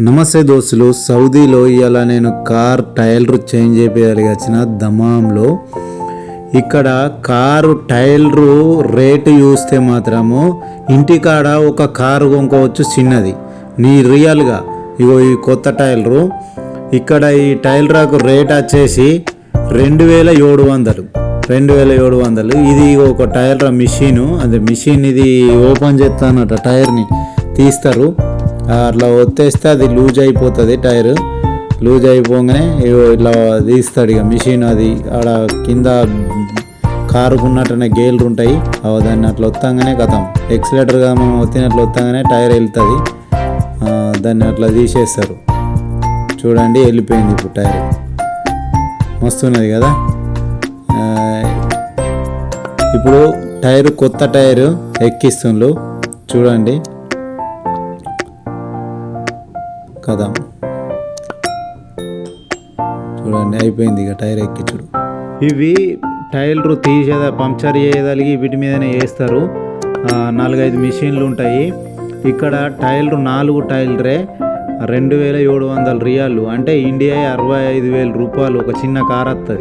నమస్తే దోస్తులు సౌదీలో ఇవాళ నేను కార్ టైర్ చేంజ్ చేయాలి వచ్చిన దమాంలో. ఇక్కడ కారు టైర్ రేటు చూస్తే మాత్రము ఇంటికాడ ఒక కారు కొనుక్కోవచ్చు చిన్నది. నీ రియల్గా. ఇగో ఈ కొత్త టైర్లు ఇక్కడ ఈ టైలరాకు రేట్ వచ్చేసి రెండు వేల ఏడు వందలు. రెండు వేల ఏడు వందలు. ఇది ఒక టైర్ మిషను. అదే మిషన్ ఇది ఓపెన్ చేస్తానట టైర్ని తీస్తారు. అట్లా ఒత్తేస్తే అది లూజ్ అయిపోతుంది టైర్. లూజ్ అయిపోగానే ఇగో ఇట్లా తీస్తాడు ఇక మిషన్ అది ఆడ కింద కారుకున్నట్టునే గేర్లు ఉంటాయి. దాన్ని అట్లా వస్తాగానే కథం ఎక్సలేటర్గా మనం ఒత్తినట్లు వస్తాగానే టైర్ వెళ్తుంది. దాన్ని అట్లా తీసేస్తారు. చూడండి వెళ్ళిపోయింది ఇప్పుడు టైర్. మస్తున్నది కదా. ఇప్పుడు టైరు కొత్త టైరు ఎక్కిస్తుండ్రు చూడండి. కథ చూడండి అయిపోయింది ఇక టైర్ ఎక్కించుడు ఇవి టైర్లు తీసేదా పంక్చర్ చేయగలిగి వీటి మీదనే వేస్తారు. నాలుగైదు మిషన్లు ఉంటాయి. ఇక్కడ టైర్లు నాలుగు టైర్లే రెండు వేల ఏడు వందల రియాలు అంటే ఇండియా అరవై ఐదు వేల రూపాయలు ఒక చిన్న కార్ వస్తుంది